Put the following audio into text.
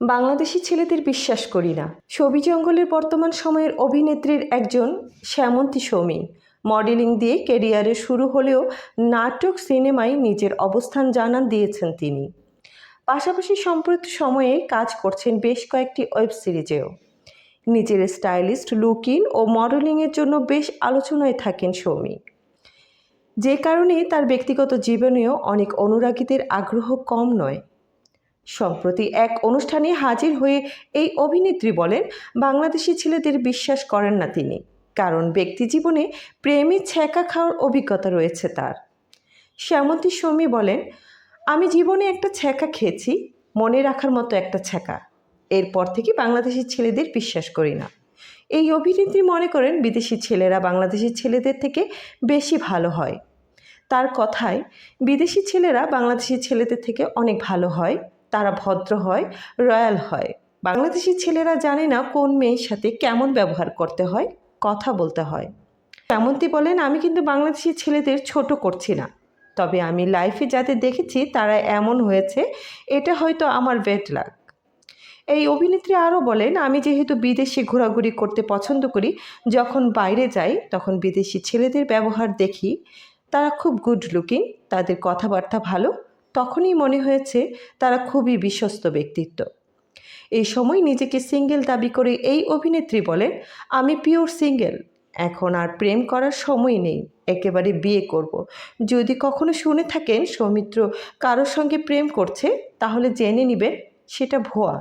বাংলাদেশি ছেলেদের বিশ্বাস করি না। ছবি জঙ্গলের বর্তমান সময়ের অভিনেত্রীর একজন শ্যামন্তী সৌমি। মডেলিং দিয়ে কেরিয়ারে শুরু হলেও নাটক সিনেমায় নিজের অবস্থান জানান দিয়েছেন তিনি। পাশাপাশি সম্প্রতি সময়ে কাজ করছেন বেশ কয়েকটি ওয়েব সিরিজেও। নিজের স্টাইলিস্ট লুকিং ও মডেলিংয়ের জন্য বেশ আলোচনায় থাকেন সৌমি। যে কারণে তার ব্যক্তিগত জীবনেও অনেক অনুরাগীদের আগ্রহ কম নয়। সম্প্রতি এক অনুষ্ঠানে হাজির হয়ে এই অভিনেত্রী বলেন, বাংলাদেশি ছেলেদের বিশ্বাস করেন না তিনি, কারণ ব্যক্তি জীবনে প্রেমে ছ্যাঁকা খাওয়ার অভিজ্ঞতা রয়েছে তার। শ্যামন্তী সৌমি বলেন, আমি জীবনে একটা ছ্যাঁকা খেয়েছি, মনে রাখার মতো একটা ছ্যাঁকা। এরপর থেকে বাংলাদেশি ছেলেদের বিশ্বাস করি না। এই অভিনেত্রী মনে করেন, বিদেশি ছেলেরা বাংলাদেশি ছেলেদের থেকে বেশি ভালো হয়। তার কথায়, বিদেশি ছেলেরা বাংলাদেশি ছেলেদের থেকে অনেক ভালো হয়। তারা ভদ্র হয়, রয়্যাল হয়। বাংলাদেশি ছেলেরা জানে না কোন মেয়ের সাথে কেমন ব্যবহার করতে হয়, কথা বলতে হয়। তেমনটি বলেন, আমি কিন্তু বাংলাদেশি ছেলেদের ছোট করছি না। তবে আমি লাইফে যাতে দেখেছি তারা এমন হয়েছে, এটা হয়তো আমার বেড লাগ এই অভিনেত্রী আরও বলেন, আমি যেহেতু বিদেশে ঘোরাঘুরি করতে পছন্দ করি, যখন বাইরে যাই, তখন বিদেশি ছেলেদের ব্যবহার দেখি। তারা খুব গুড লুকিং তাদের কথাবার্তা ভালো তখনই মনে হয়েছে তারা খুবই বিশ্বস্ত ব্যক্তিত্ব এই সময় নিজেকে সিঙ্গেল দাবি করে এই অভিনেত্রী বলেন, আমি পিওর সিঙ্গেল, এখন আর প্রেম করার সময় নেই, একেবারে বিয়ে করব। যদি কখনো শুনে থাকেন সৌমিত্র কারোর সঙ্গে প্রেম করছে, তাহলে জেনে নেবেন, সেটা ভুয়া